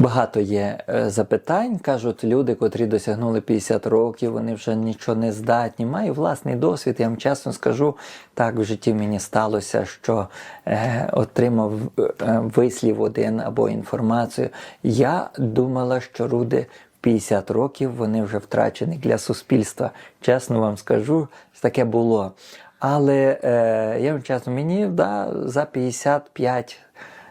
Багато є е, запитань. Кажуть, люди, котрі досягнули 50 років, вони вже нічого не здатні. Маю власний досвід. Я вам чесно скажу, так в житті мені сталося, що е, отримав е, вислів один або інформацію. Я думала, що люди. 50 років вони вже втрачені для суспільства. Чесно вам скажу, таке було. Але е, я вам чесно, мені да, за 55 е,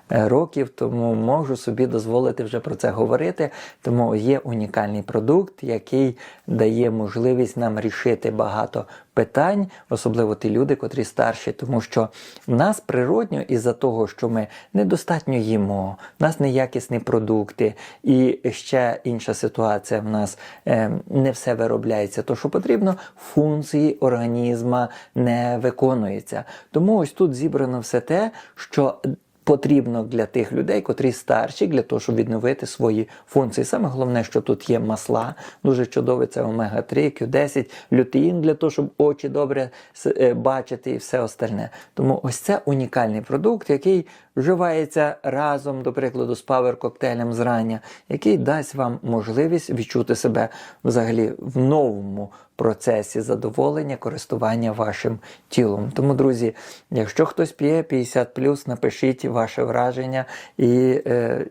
років, тому можу собі дозволити вже про це говорити. Тому є унікальний продукт, який дає можливість нам рішити багато питань, особливо ті люди, котрі старші, тому що в нас природньо із-за того, що ми недостатньо їмо, в нас неякісні продукти, і ще інша ситуація в нас е, не все виробляється. То, що потрібно, функції організма не виконуються. Тому ось тут зібрано все те, що потрібно для тих людей, котрі старші, для того, щоб відновити свої функції. Саме головне, що тут є масла, дуже чудове це омега-3, Q10, лютеїн для того, щоб очі добре е, бачити і все остальне. Тому ось це унікальний продукт, який вживається разом, до прикладу, з павер-коктейлем зрання, який дасть вам можливість відчути себе взагалі в новому процесі задоволення користування вашим тілом. Тому, друзі, якщо хтось п'є 50 напишіть ваше враження і. Е,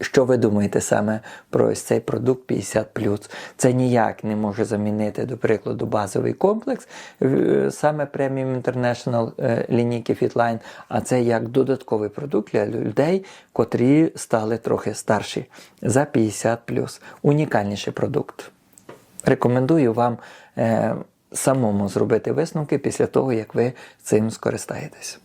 що ви думаєте саме про ось цей продукт 50 Це ніяк не може замінити, до прикладу, базовий комплекс е, саме Premium International е, лінійки Fitline, а це як додатковий продукт для людей, котрі стали трохи старші за 50 Унікальніший продукт. Рекомендую вам е, самому зробити висновки після того, як ви цим скористаєтесь.